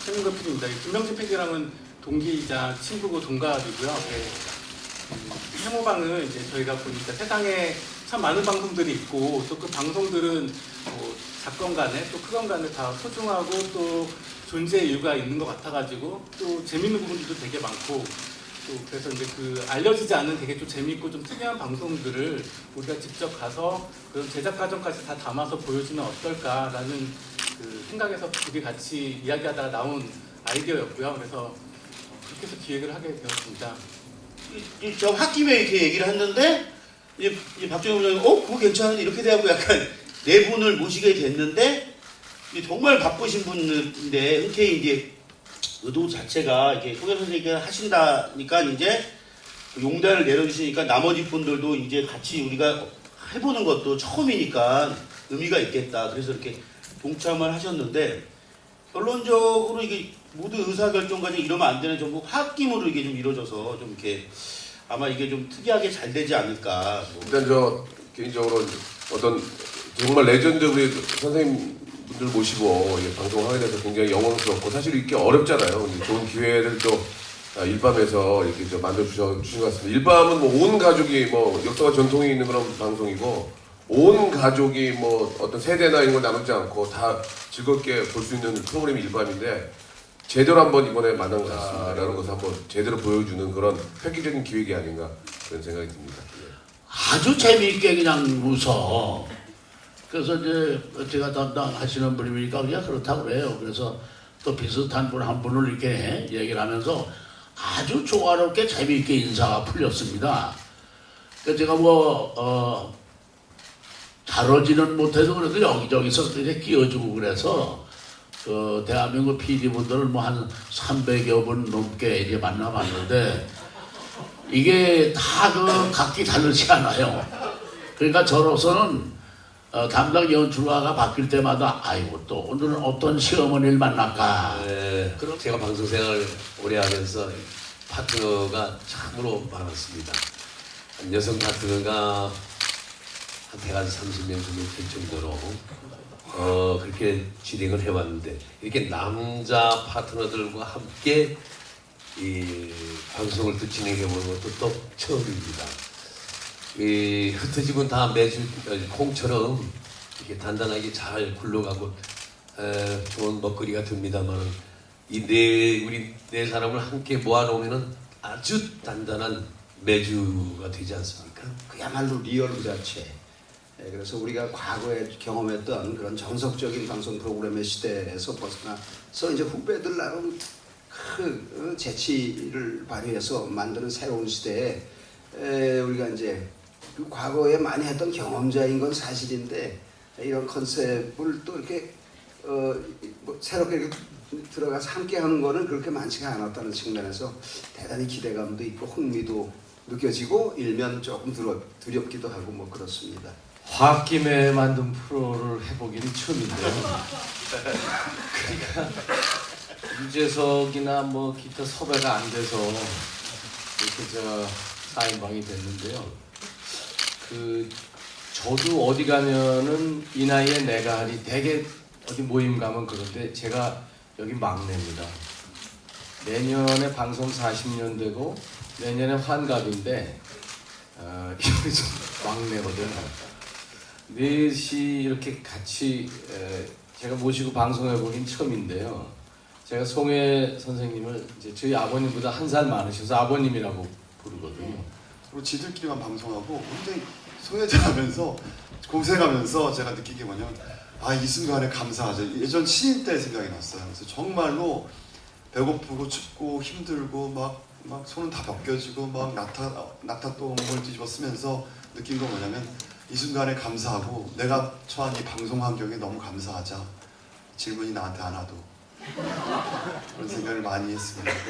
반갑습니다. 이 김명진 PD랑은 동기이자 친구고 동갑이고요. 네. 음, 해모방은 이제 저희가 보니까 세상에 참 많은 방송들이 있고 또 그 방송들은 뭐 작건 간에 또 크건 간에 다 소중하고 또 존재 이유가 있는 것 같아가지고 또 재밌는 부분들도 되게 많고 또 그래서 이제 그 알려지지 않은 되게 좀 재밌고 좀 특이한 방송들을 우리가 직접 가서 그런 제작 과정까지 다 담아서 보여주면 어떨까라는 그 생각에서 둘이 같이 이야기하다가 나온 아이디어였고요. 그래서 어, 그렇게 해서 기획을 하게 되었습니다. 이- 이- 저 홧김에 이렇게 얘기를 했는데 박정희 부장님 어 그거 괜찮은데 이렇게 돼갖고 약간 네 분을 모시게 됐는데 이 정말 바쁘신 분인데 흔쾌히 이제 의도 자체가 이렇게 소개 선생님이 하신다니까 이제 그 용단을 내려주시니까 나머지 분들도 이제 같이 우리가 해보는 것도 처음이니까 의미가 있겠다. 그래서 이렇게 동참을 하셨는데 결론적으로 이게 모두 의사결정 과정 이러면 안 되는 전부 홧김으로 이게 좀 이루어져서 좀 이렇게 아마 이게 좀 특이하게 잘 되지 않을까. 뭐. 일단 저 개인적으로 어떤 정말 레전드 우리 선생님분들 모시고 이 방송하게 돼서 굉장히 영광스럽고 사실 이렇게 어렵잖아요. 이 좋은 기회를 또 아, 일밤에서 이렇게 저 만들어 주신 것 같습니다. 일밤은 뭐 온 가족이 뭐 역사와 전통이 있는 그런 방송이고 온 가족이 뭐 어떤 세대나 이런 걸 나누지 않고 다 즐겁게 볼 수 있는 프로그램이 일밤인데 제대로 한번 이번에 만난 것 같습니다라는 것을 한번 제대로 보여주는 그런 획기적인 기획이 아닌가 그런 생각이 듭니다. 아주 재미있게 그냥 웃어. 그래서 이제 제가 담당하시는 분이니까 그냥 그렇다고 그래요. 그래서 또 비슷한 분 한 분을 이렇게 얘기를 하면서 아주 조화롭게 재미있게 인사가 풀렸습니다. 그 제가 뭐, 어, 다루지는 못해도 그래도 여기저기서 이렇게 끼워주고 그래서 그 대한민국 PD분들을 뭐 한 300여 분 넘게 이제 만나봤는데 이게 다 그 각기 다르지 않아요. 그러니까 저로서는 어, 담당 연출가가 바뀔 때마다 아이고 또 오늘은 어떤 시어머니를 만날까. 네, 그럼 제가 방송 생활을 오래 하면서 파트너가 참으로 많았습니다. 한 여성 파트너가 한 100한 30명 정도 될 정도로 어, 그렇게 진행을 해왔는데 이렇게 남자 파트너들과 함께 이 방송을 또 진행해보는 것도 또 처음입니다. 이 흩어지면 다 매주 콩처럼 이렇게 단단하게 잘 굴러가고 에, 좋은 먹거리가 됩니다만 이네 우리 네 사람을 함께 모아놓으면은 아주 단단한 매주가 되지 않습니까? 그야말로 리얼 그 자체. 예, 그래서 우리가 과거에 경험했던 그런 정석적인 방송 프로그램의 시대에서 벗어나서 이제 후배들 나름 그 어, 재치를 발휘해서 만드는 새로운 시대에 에, 우리가 이제 그 과거에 많이 했던 경험자인 건 사실인데 이런 컨셉을 또 이렇게 어, 뭐 새롭게 이렇게 들어가서 함께 하는 거는 그렇게 많지가 않았다는 측면에서 대단히 기대감도 있고 흥미도 느껴지고 일면 조금 두렵, 두렵기도 하고 뭐 그렇습니다. 홧김에 만든 프로를 해보기는 처음인데요. 그러니까 유재석이나 뭐 기타 섭외가 안 돼서 이렇게 저 사인방이 됐는데요. 그 저도 어디 가면은 이 나이에 내가 하니 되게 어디 모임 가면 그런데 제가 여기 막내입니다. 내년에 방송 40년 되고 내년에 환갑인데 어, 여기서 막내거든요. 넷이 이렇게 같이 에, 제가 모시고 방송해 보긴 처음인데요. 제가 송혜 선생님을 이제 저희 아버님보다 한 살 많으셔서 아버님이라고 부르거든요. 그리고 지들끼리만 방송하고 굉장히 소외돼가면서 고생하면서 제가 느낀 게 뭐냐면 아 이 순간에 감사하죠. 예전 신인 때 생각이 났어요. 그래서 정말로 배고프고 춥고 힘들고 막, 막 손은 다 벗겨지고 막 낙타, 낙타 똥을 뒤집어 쓰면서 느낀 건 뭐냐면 이 순간에 감사하고 내가 처한 이 방송 환경에 너무 감사하자. 질문이 나한테 안 와도 그런 생각을 많이 했습니다.